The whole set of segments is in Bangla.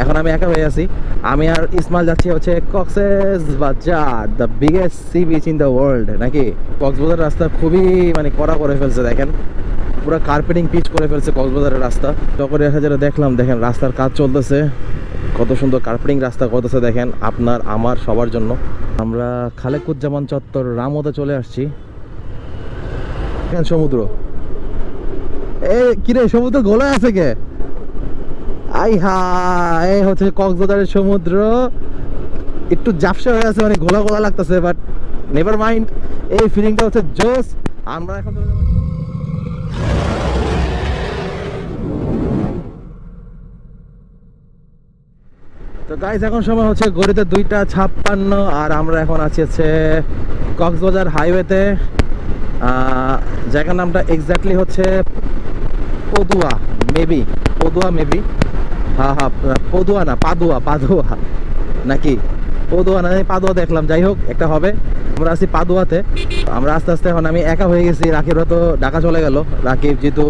এখন আমি একা হয়ে আছি। আমি আর ইসমাল যাচ্ছি হচ্ছে Cox's Bazar the biggest sea beach in the world নাকি? কক্সবাজার রাস্তা খুবই মানে কড়া করে ফেলছে, দেখেন। পুরো কার্পেটিং পিচ করে ফেলছে কক্সবাজারের রাস্তা। যখন দেখা যেটা দেখলাম, দেখেন, রাস্তার কাজ চলতেছে। কত সুন্দর কার্পেটিং রাস্তা করতেছে, দেখেন, আপনার, আমার, সবার জন্য। আমরা খালেকুজ্জামান চত্বর রামোতে চলে আসছি। সমুদ্র। এ কিরে সমুদ্র গোলা আছে কে? আই হা এই হচ্ছে কক্সবাজারের সমুদ্র। একটু জাপসা হয়ে আছে মানে গোলা গোলা লাগতেছে বাট নেভার মাইন্ড এই ফিলিংটা হচ্ছে জোস আমরা এখন তো গাইজ এখন সময় হচ্ছে গড়িতে দুইটা ছাপ্পান্ন, আর আমরা এখন আছি হচ্ছে কক্সবাজার হাইওয়েতে জায়গার নামটা এক্স্যাক্টলি হচ্ছে পদুয়া মেবি পদুয়া মেবি হ্যাঁ হ্যাঁ পদুয়া না, পাদুয়া পাদুয়া। নাকি? পদুয়া না পাদুয়া দেখলাম। যাই হোক, একটা হবে। আমরা আছি পাদুয়াতে। আমরা আস্তে আস্তে এখন আমি একা হয়ে গেছি। রাকিবরা তো ঢাকা চলে গেল। রাকিব যেহেতু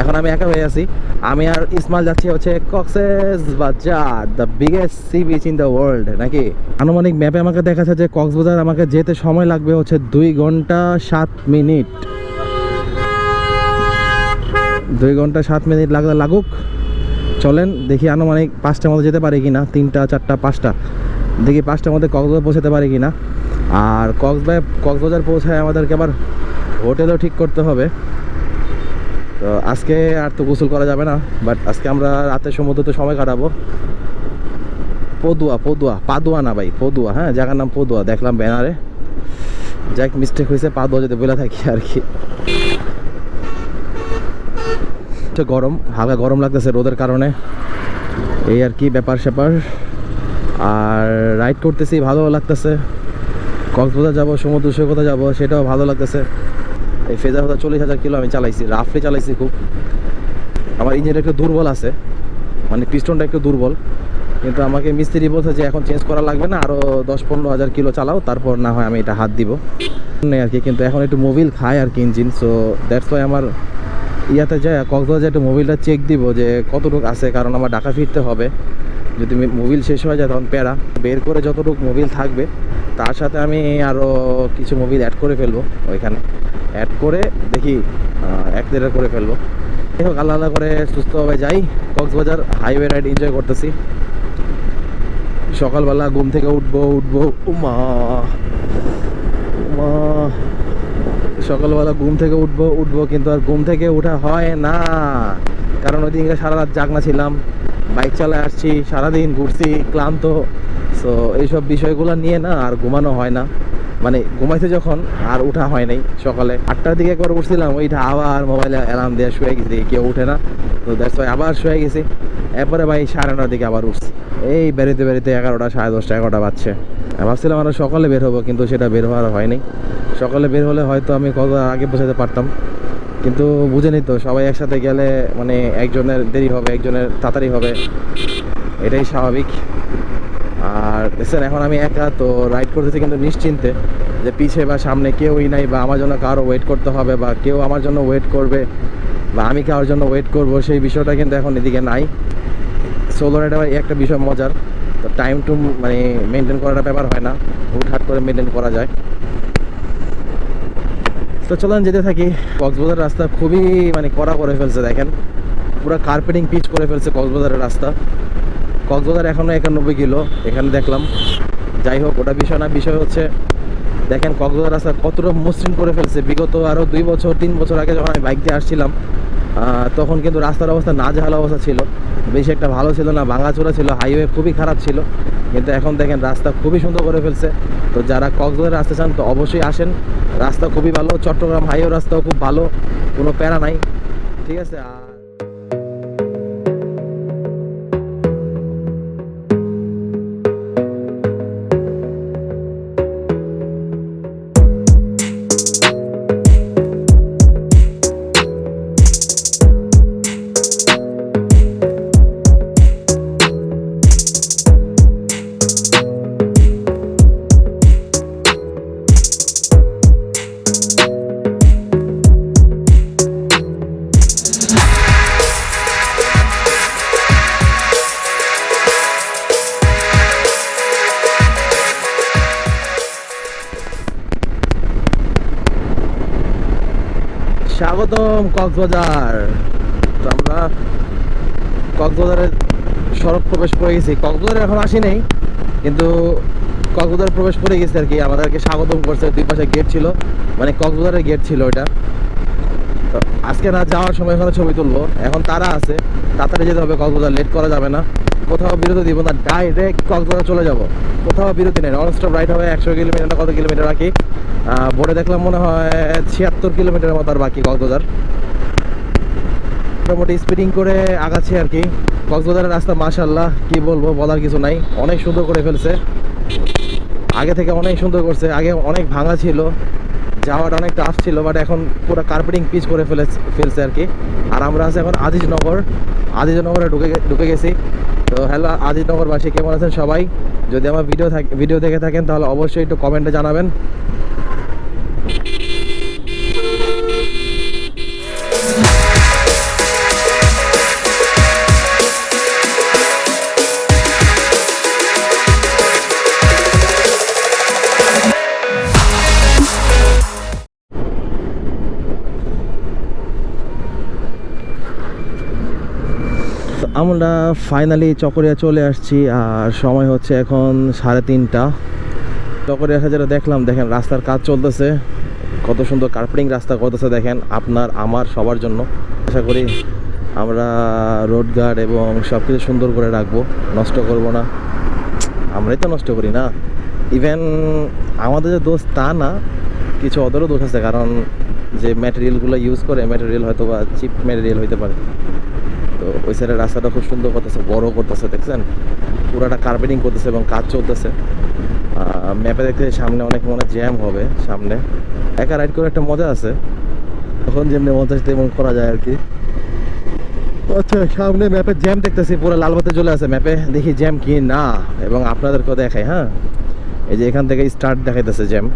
এখন আমি একা হয়ে আছি। আমি আর ইসমাল যাচ্ছি হচ্ছে Cox's Bazar the biggest sea beach in the world নাকি? আনুমানিক ম্যাপে আমাকে দেখাচ্ছে যে কক্সবাজার আমাকে যেতে সময় লাগবে হচ্ছে দুই ঘণ্টা সাত মিনিট। দুই ঘণ্টা সাত মিনিট লাগলে লাগুক। চলেন, দেখি আনুমানিক পাঁচটার মধ্যে যেতে পারি কিনা, তিনটা, চারটা, পাঁচটা। দেখি পাঁচটার মধ্যে কক্সবাজার পৌঁছাতে পারি কিনা। আর কক্সবাজার কক্সবাজার পৌঁছায় আমাদেরকে আবার হোটেলও ঠিক করতে হবে। তো আজকে আর তো গোসল করা যাবে না বাট আজকে আমরা রাতে সমুদ্রতে সময় কাটাবো। পদুয়া পদুয়া, পাদুয়া না ভাই, পদুয়া হ্যাঁ জায়গার নাম পদুয়া, দেখলাম ব্যানারে। যাক মিস্টেক হয়েছে, পাদুয়া যদি বলে থাকি আর কি। হচ্ছে গরম, হালকা গরম লাগতেছে রোদের কারণে। এই আর কি ব্যাপার স্যাপার। আর রাইড করতেছি, ভালো লাগতেছে। কক্সবাজার যাব, সমুদ্র সৈকতে যাব, সেটাও ভালো লাগতেছে। এই ফেজার হতে চল্লিশ হাজার কিলো আমি চালাইছি রাফলি চালাইছি খুব। আমার ইঞ্জিনটা একটু দুর্বল আছে মানে পিস্টনটা একটু দুর্বল। কিন্তু আমাকে মিস্ত্রি বলছে যে এখন চেঞ্জ করা লাগবে না আরও দশ পনেরো হাজার কিলো চালাও, তারপর না হয় আমি এটা হাত দিব। আর কি, কিন্তু এখন একটু মোবিল খায় আর কি ইঞ্জিন সো দ্যাটস ওয়াই আমার ইয়াতে যায়, কক্সবাজার একটু মোবিলটা চেক দিব যে কতটুকু আছে, কারণ আমার ঢাকা ফিরতে হবে। যদি মোবিল শেষ হয়ে যায় তখন প্যারা। বের করে যতটুকু মোবিল থাকবে, তার সাথে আমি আরও কিছু মোবিল অ্যাড করে ফেলব ওইখানে। অ্যাড করে দেখি এক দেড় করে ফেলব। যাই হোক আল্লাহ আল্লাহ করে সুস্থভাবে যাই। কক্সবাজার হাইওয়ে রাইড এনজয় করতেছি। সকালবেলা ঘুম থেকে উঠবো উঠবো। উমা উমা। সকালবেলা ঘুম থেকে উঠবো উঠবো কিন্তু আর ঘুম থেকে ওঠা হয় না। কারণ ওই দিনকে সারা রাত জাগনা ছিলাম। বাইক চালায় আসছি, সারাদিন ঘুরছি, ক্লান্ত। সো এইসব বিষয়গুলো নিয়ে না আর ঘুমানো হয় না। মানে ঘুমাইছে যখন আর উঠা হয় নাই সকালে। আটটার দিকে একবার উঠছিলাম, ওইটা আবার মোবাইলে অ্যালার্ম দিয়ে শুয়ে গেছি কেউ উঠে না। তো ওয়াই আবার শুয়ে গেছি। এরপরে ভাই সাড়ে নটার দিকে আবার উঠছি। এই বেরোতে বেরোতে এগারোটা, সাড়ে দশটা, এগারোটা বাজছে। ভাবছিলাম আমরা সকালে বের হব, কিন্তু সেটা বের হওয়ার হয়নি। সকালে বের হলে হয়তো আমি কত আগে পৌঁছাতে পারতাম। কিন্তু বুঝেনি তো, সবাই একসাথে গেলে মানে একজনের দেরি হবে, একজনের তাড়াতাড়ি হবে। এটাই স্বাভাবিক। আর স্যার এখন আমি একা, তো রাইড করতেছি কিন্তু নিশ্চিন্তে যে পিছে বা সামনে কেউই নাই বা আমার জন্য কারও ওয়েট করতে হবে বা কেউ আমার জন্য ওয়েট করবে বা আমি কারোর জন্য ওয়েট করব, সেই বিষয়টা কিন্তু এখন এদিকে নাই। সোলো রাইডার একটা বিষয় মজার। তো টাইম টু মানে মেনটেন করাটা ব্যাপার হয় না। হুটহাট করে মেনটেন করা যায়। তো চলেন যেতে থাকি। কক্সবাজার রাস্তা খুবই মানে কড়া করে ফেলছে, দেখেন। পুরো কার্পেটিং পিচ করে ফেলছে কক্সবাজারের রাস্তা। কক্সবাজার এখনও একানব্বই কিলো, এখানে দেখলাম। যাই হোক, ওটা বিষয় না, বিষয় হচ্ছে, দেখেন কক্সবাজার রাস্তা কতটা মসৃণ করে ফেলছে। বিগত আরও দুই বছর, তিন বছর আগে যখন আমি বাইক দিয়ে আসছিলাম তখন কিন্তু রাস্তার অবস্থা না জাহাল অবস্থা ছিল। বেশি একটা ভালো ছিল না, ভাঙাচোরা ছিল হাইওয়ে খুবই খারাপ ছিল। কিন্তু এখন দেখেন রাস্তা খুবই সুন্দর করে ফেলছে। তো যারা কক্সবাজারে আসতে চান তো অবশ্যই আসেন। রাস্তা খুবই ভালো, চট্টগ্রাম হাইওয়ে রাস্তাও খুব ভালো, কোনো প্যারা নাই। ঠিক আছে, আর স্বাগতম কক্সবাজার। তো আমরা কক্সবাজারের সড়ক প্রবেশ করে গেছি। কক্সবাজার এখন আসি নাই কিন্তু কক্সবাজার প্রবেশ করে গেছি আর কি। আমাদেরকে স্বাগতম করছে। দুই পাশে গেট ছিল। মানে কক্সবাজারের গেট ছিল ওটা তো আজকে না যাওয়ার সময় এখানে ছবি তুলবো। এখন তারা আছে। তাড়াতাড়ি যেতে হবে। কক্সবাজার লেট করা যাবে না। কোথাও বিরতি দিব না। ডাইরেক্ট কক্সবাজার চলে যাব। কোথাও বিরতি নেই। নন স্টপ রাইড হবে একশো কিলোমিটার, কত কিলোমিটার বাকি? বোর্ডে দেখলাম মনে হয় ছিয়াত্তর কিলোমিটার মতো আর বাকি কক্সবাজার। মোটামুটি স্পিডিং করে আগাচ্ছি আর কি। কক্সবাজারের রাস্তা মাশাল্লাহ কি বলব, বলার কিছু নাই। অনেক সুন্দর করে ফেলছে। আগে থেকে অনেক সুন্দর করছে, আগে অনেক ভাঙা ছিল, যাওয়াটা অনেক টাফ ছিল বাট এখন পুরো কার্পেটিং পিচ করে ফেলে ফেলছে আর কি। আর আমরা আছি এখন আদিজনগর আদিজনগরে ঢুকে ঢুকে গেছি। তো হ্যালো আদিজনগরবাসী কেমন আছেন সবাই? যদি আমার ভিডিও থাকে ভিডিও দেখে থাকেন, তাহলে অবশ্যই একটু কমেন্টে জানাবেন। আমরা ফাইনালি চকরিয়া চলে আসছি, আর সময় হচ্ছে এখন সাড়ে তিনটা। চকরিয়া এসে যেটা দেখলাম, দেখেন রাস্তার কাজ চলতেছে। কত সুন্দর কার্পেটিং রাস্তা করতেছে, দেখেন আপনার, আমার, সবার জন্য। আশা করি আমরা রোড গার্ড এবং সব কিছু সুন্দর করে রাখব, নষ্ট করব না। আমরাই তো নষ্ট করি না। ইভেন আমাদের যে দোষ তা না, কিছু ওদেরও দোষ আছে, কারণ যে ম্যাটেরিয়ালগুলো ইউজ করে ম্যাটেরিয়াল হয়তো বা চিপ ম্যাটেরিয়াল হইতে পারে। তো ওই সাইডের রাস্তাটা খুব সুন্দর করতেছে, বড় করতেছে, দেখছেন? পুরাটা কার্পেটিং করতেছে এবং কাজ চলতেছে। ম্যাপে দেখতে সামনে অনেক মনে জ্যাম হবে, সামনে। একা রাইড করে একটা মজা আছে। তখন যেমনি মজা তেমন করা যায় আর কি আচ্ছা সামনে ম্যাপে জ্যাম দেখতেছি, পুরো লাল বাতি চলে আছে ম্যাপে দেখি জ্যাম কি না, এবং আপনাদেরকেও দেখাই হ্যাঁ? এই যে এখান থেকে স্টার্ট দেখাইতেছে জ্যাম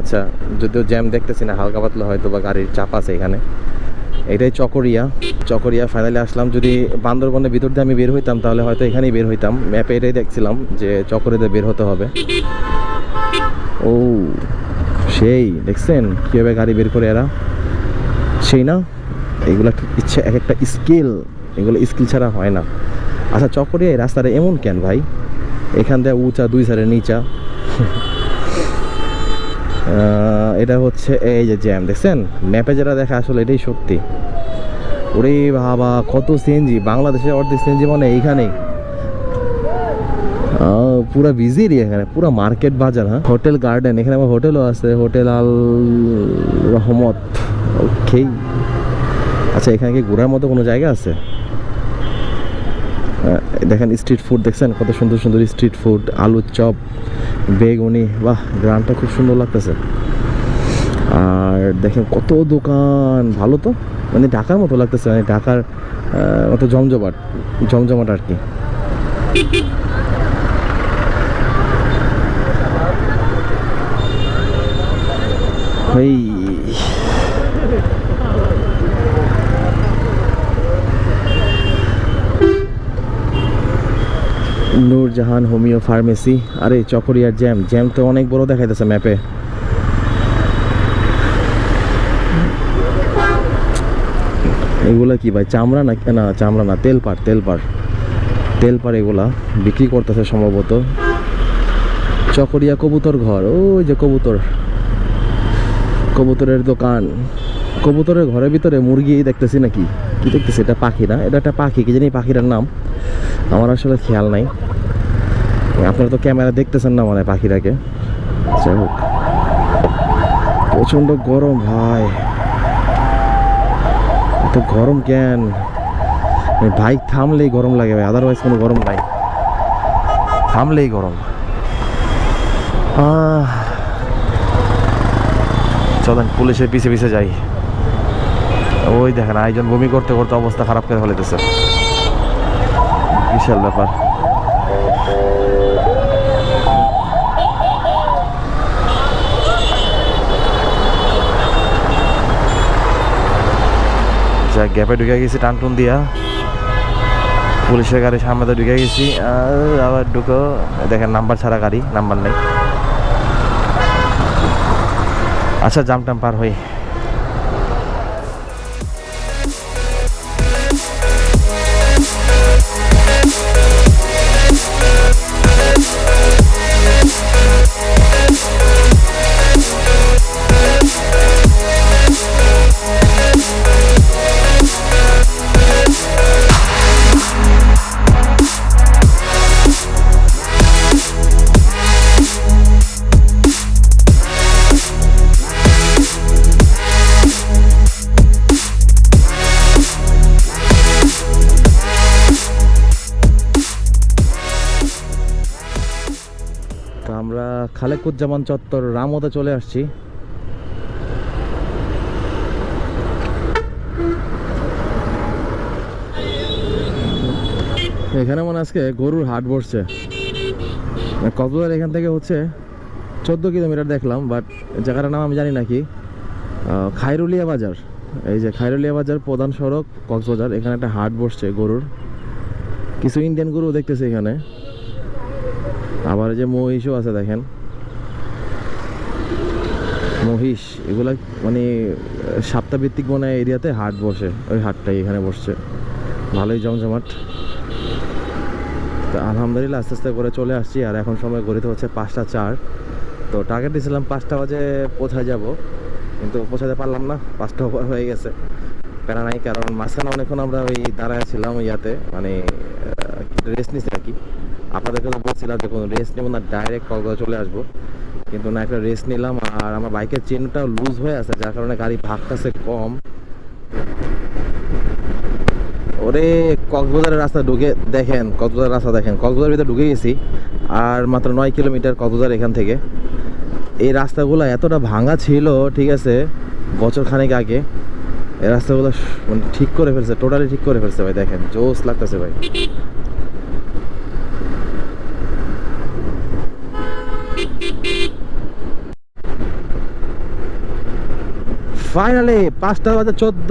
আচ্ছা যদিও জ্যাম দেখতেছি না, হালকা পাতলা হয়তো বা গাড়ির চাপ আছে এখানে। এটাই চকরিয়া। চকরিয়া ফাইনালি আসলাম। যদি বান্দরবনের ভিতর দিয়ে আমি বের হইতাম, তাহলে হয়তো এখানেই বের হইতাম। ম্যাপে এটাই দেখছিলাম যে চকরিয়াতে বের হতে হবে। ও, সেই, দেখছেন? কীভাবে গাড়ি বের করে এরা? সেই না? এগুলো ইচ্ছে, এক একটা স্কিল এগুলো স্কিল ছাড়া হয় না। আচ্ছা চকরিয়া এই রাস্তাটা এমন কেন ভাই? এখান দিয়ে উঁচা, দুই সাইডে নিচা। এটা হচ্ছে এই যে জ্যাম দেখছেন? ম্যাপে যেটা দেখা আসলে এটাই সত্যি। ওরে বাবা, কত সিএনজি বাংলাদেশে অর্ধেক সিএনজি মানে এইখানেই। পুরা বিজি এরিয়া এখানে, পুরা মার্কেট বাজার হ্যাঁ? হোটেল গার্ডেন এখানে আমার হোটেলও আছে হোটেল আল রহমত ওকে আচ্ছা এখানে কি ঘোরার মতো কোনো জায়গা আছে? দেখেন স্ট্রিট ফুড দেখছেন? কত সুন্দর সুন্দর স্ট্রিট ফুড আলুর চপ, বেগুনি, বাহ, গ্রামটা খুব সুন্দর লাগতেছে। আর দেখেন কত দোকান, ভালো তো? মানে ঢাকার মতো লাগতেছে মানে ঢাকার মতো জমজমাট জমজমাট আর কি। এই। নূরজাহান হোমিও ফার্মেসি, আরে চকরিয়ার জ্যাম জ্যাম তো অনেক বড় দেখাইতেছে ম্যাপে এগুলা কি ভাই, চামড়া না না, চামড়া না তেলপাড় তেলপাড় তেলপাড় এগুলা বিক্রি করতেছে সম্ভবত। চকরিয়া কবুতর ঘর, ওই যে কবুতর। কবুতরের দোকান। কবুতরের ঘরের ভিতরে মুরগি দেখতেছি নাকি? কি দেখতেছি? এটা পাখি না? এটা একটা পাখি, কি জানি পাখিটার নাম। আমার আসলে খেয়াল নাই। আপনারা তো ক্যামেরা দেখতেছেন না মানে পাখিটাকে। যাই হোক। প্রচণ্ড গরম ভাই। এত গরম কেন? বাইক থামলেই গরম লাগে ভাই আদারওয়াইজ কোনো গরম নাই। থামলেই গরম। চলেন, পুলিশের পিছে পিছে যাই। ওই দেখেন, আয়োজন বমি করতে করতে অবস্থা খারাপ করে ফেলেতেছে বিশাল ব্যাপার। যা গ্যাপে ঢুকে গেছি, টান টুন দিয়া। পুলিশের গাড়ি সামনে তো ঢুকে গেছি। আর আবার ঢুকো, দেখেন নাম্বার ছাড়া গাড়ি, নাম্বার নেই। আচ্ছা জাম টাম পার হই। আমরা খালেকুজ্জামান চত্বর রামোতে চলে আসছি। এখানে মনে আজকে গরুর হাট বসছে। কক্সবাজার এখান থেকে হচ্ছে চোদ্দ কিলোমিটার দেখলাম বাট জায়গাটার নাম আমি জানি নাকি আহ, খায়রুলিয়া বাজার। এই যে খায়রুলিয়া বাজার প্রধান সড়ক কক্সবাজার এখানে একটা হাট বসছে গরুর। কিছু ইন্ডিয়ান গরু দেখতেছে এখানে। আবার যে মহিষও আছে দেখেন। মহিষ, এগুলা মানে সপ্তাহভিত্তিক মনে হয় এরিয়াতে হাট বসে, ওই হাটটাই এখানে বসছে। ভালোই জমজমাট। তো আলহামদুলিল্লাহ আস্তে আস্তে করে চলে আসছি, আর এখন সময় গড়িতে হচ্ছে পাঁচটা চার। তো টার্গেট দিয়েছিলাম পাঁচটা বাজে পৌঁছায় যাব, কিন্তু পৌঁছাতে পারলাম না, পাঁচটা over হয়ে গেছে। প্যারা নাই, কারণ মাঝখানে অনেকক্ষণ আমরা ওই দাঁড়ায় ছিলাম ইয়াতে মানে রেস্ট নিচ্ছি আর কি। আপনাদেরকে তো বলছিলাম যে কোনো রেস্ট নেব না ডাইরেক্ট কক্সবাজার চলে আসব। কিন্তু না, একটা রেস্ট নিলাম আর আমার বাইকের চেনটাও লুজ হয়ে আছে, যার কারণে গাড়ি ভাগটাছে কম। ওরে, কক্সবাজারের রাস্তা ঢুকে দেখেন কক্সবাজার রাস্তা দেখেন কক্সবাজার ভিতরে ঢুকে গেছি, আর মাত্র নয় কিলোমিটার কক্সবাজার এখান থেকে। এই রাস্তাগুলো এতটা ভাঙা ছিল, ঠিক আছে, বছর খানেক আগে। এই রাস্তাগুলো মানে ঠিক করে ফেলছে টোটালি ঠিক করে ফেলছে ভাই, দেখেন, জোস লাগতেছে ভাই। ফাইনালি পাঁচটা বাজার চোদ্দ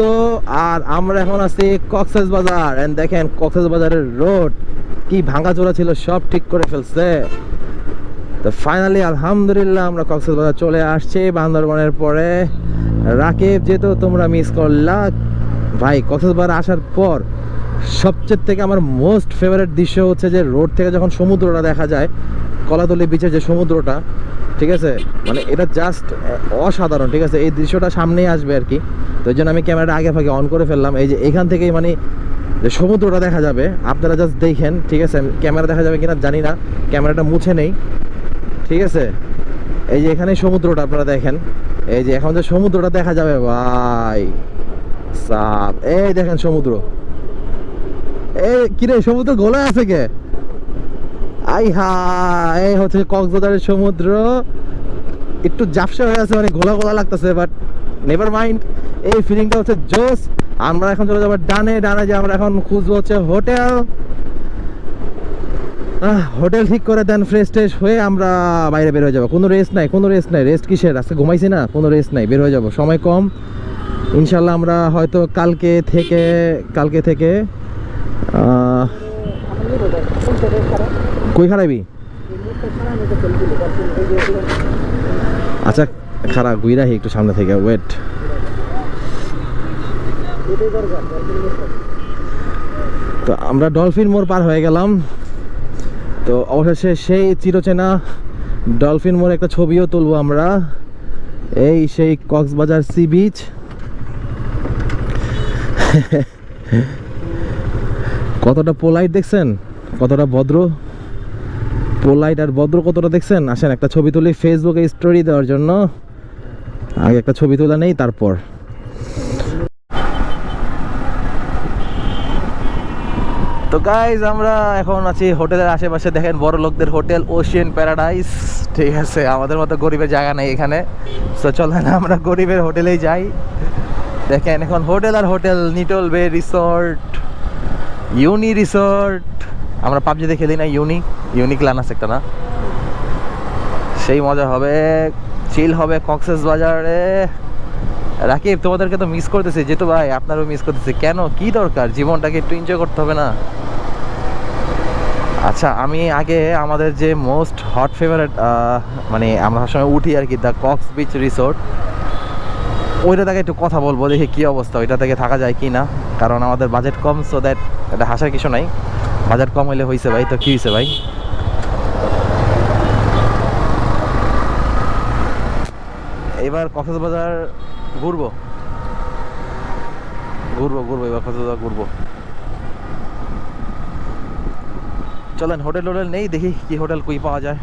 আর আমরা এখন আছি কক্সেস বাজার। এন্ড দেখেন, কক্সেস বাজারের রোড কি ভাঙাচোরা ছিল, সব ঠিক করে ফেলছে। তো ফাইনালি আলহামদুলিল্লাহ, আমরা কক্সেস বাজার চলে আসছি বান্দরবনের পরে। রাকিব, যেহেতু তোমরা মিস করলা, ভাই, কক্সেস বাজার আসার পর সবচেয়ে থেকে আমার মোস্ট ফেভারিট দৃশ্য হচ্ছে যে রোড থেকে যখন সমুদ্রটা দেখা যায় কলাতলি বিচের যে সমুদ্রটা, ঠিক আছে? মানে এটা জাস্ট অসাধারণ, ঠিক আছে? এই দৃশ্যটা সামনেই আসবে আর কি। তো জন্য আমি ক্যামেরাটা আগে ফাগে অন করে ফেললাম। এই যে এখান থেকেই মানে যে সমুদ্রটা দেখা যাবে, আপনারা জাস্ট দেখেন, ঠিক আছে? ক্যামেরা দেখা যাবে কিনা জানি না, ক্যামেরাটা মুছে নেই, ঠিক আছে? এই যে এখানে সমুদ্রটা আপনারা দেখেন। এই যে এখন যে সমুদ্রটা দেখা যাবে, ভাই, সাপ। এই দেখেন সমুদ্র। এই, কিরে, সমুদ্র গোলা আছে কে? আই হা এই হচ্ছে কক্সবাজারের সমুদ্র। একটু জাপসা হয়ে আছে মানে গোলা গোলা লাগতেছে বাট নেভার মাইন্ড এই ফিলিংটা হচ্ছে জোস আমরা এখন চলে যাব ডানে ডানে যে আমরা এখন খুঁজবো হচ্ছে হোটেল। হোটেল ঠিক করে দেন ফ্রেশ ট্রেশ হয়ে আমরা বাইরে বের হয়ে যাব। কোনো রেস্ট নাই, কোনো রেস্ট নাই। রেস্ট কিসের? আজকে ঘুমাইছি না, কোনো রেস্ট নাই, বের হয়ে যাব। সময় কম। ইনশাল্লাহ আমরা হয়তো কালকে থেকে কালকে থেকে কই খারাপি আচ্ছা খারাপ গুইরাহি একটু সামনে থেকে ওয়েট তো আমরা ডলফিন মোড় পার হয়ে গেলাম। তো অবশেষে সেই চিরচেনা ডলফিন মোড় একটা ছবিও তুলবো আমরা। এই সেই কক্সবাজার সি বিচ। কতটা পোলাইট দেখছেন? কতটা ভদ্র? পোলাইট আর ভদ্র কতটা দেখছেন? আসেন, একটা ছবি তুলি ফেসবুকে স্টোরি দেওয়ার জন্য। আগে একটা ছবি তোলা নেই, তারপর। তো গাইজ আমরা এখন আছি হোটেলের আশেপাশে। দেখেন, বড় লোকদের হোটেল ওশিয়ান প্যারাডাইস ঠিক আছে, আমাদের মতো গরিবের জায়গা নেই এখানে। তো চলেন, আমরা গরিবের হোটেলেই যাই। দেখেন, এখন হোটেল আর হোটেল, নিটল বে রিসর্ট, ইউনি রিসর্ট। আমরা পাবজিতে খেলি না, ইউনি। ইউনি ক্লান আছে একটা না? সেই মজা হবে চিল হবে কক্সেস বাজারে। রাকিব, তোমাদেরকে তো মিস করতেছি। যেহেতু ভাই, আপনারও মিস করতেছি। কেন? কি দরকার? জীবনটাকে একটু এনজয় করতে হবে না? আচ্ছা আমি আগে আমাদের যে মোস্ট হট ফেভারেট মানে আমরা সবসময় উঠি আর কি দ্য কক্স বিচ রিসোর্ট ওইটা থেকে একটু কথা বলব, দেখি কি অবস্থা। ওইটা থেকে থাকা যায় কি না? কারণ আমাদের বাজেট কম সো দ্যাট এটা হাসার কিছু নাই। বাজেট কম হইলে হয়েছে ভাই, তো কী হয়েছে ভাই? এবার কক্সবাজার ঘুরবো। ঘুরবো ঘুরবো, এবার কক্সবাজার ঘুরবো। চলেন হোটেল টোটেল নেই, দেখি কি হোটেল কুই পাওয়া যায়।